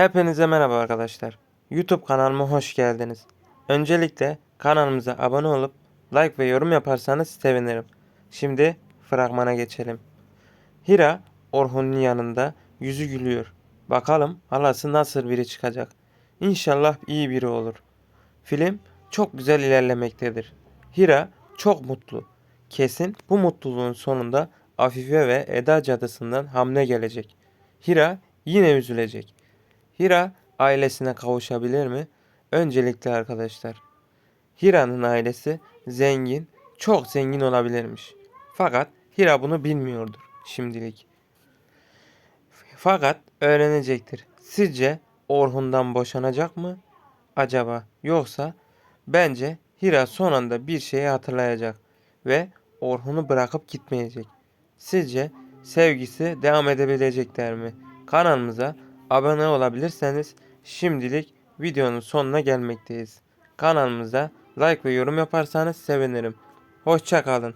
Hepinize merhaba arkadaşlar. YouTube kanalıma hoş geldiniz. Öncelikle kanalımıza abone olup like ve yorum yaparsanız sevinirim. Şimdi fragmana geçelim. Hira Orhun'un yanında yüzü gülüyor. Bakalım halası nasıl biri çıkacak. İnşallah iyi biri olur. Film çok güzel ilerlemektedir. Hira çok mutlu. Kesin bu mutluluğun sonunda Afife ve Eda cadısından hamle gelecek. Hira yine üzülecek. Hira ailesine kavuşabilir mi? Öncelikle arkadaşlar. Hira'nın ailesi zengin, çok zengin olabilirmiş. Fakat Hira bunu bilmiyordur şimdilik. Fakat öğrenecektir. Sizce Orhun'dan boşanacak mı? Acaba yoksa bence Hira son anda bir şeyi hatırlayacak ve Orhun'u bırakıp gitmeyecek. Sizce sevgisi devam edebilecekler mi? Kanalımıza abone olabilirseniz şimdilik videonun sonuna gelmekteyiz. Kanalımıza like ve yorum yaparsanız sevinirim. Hoşça kalın.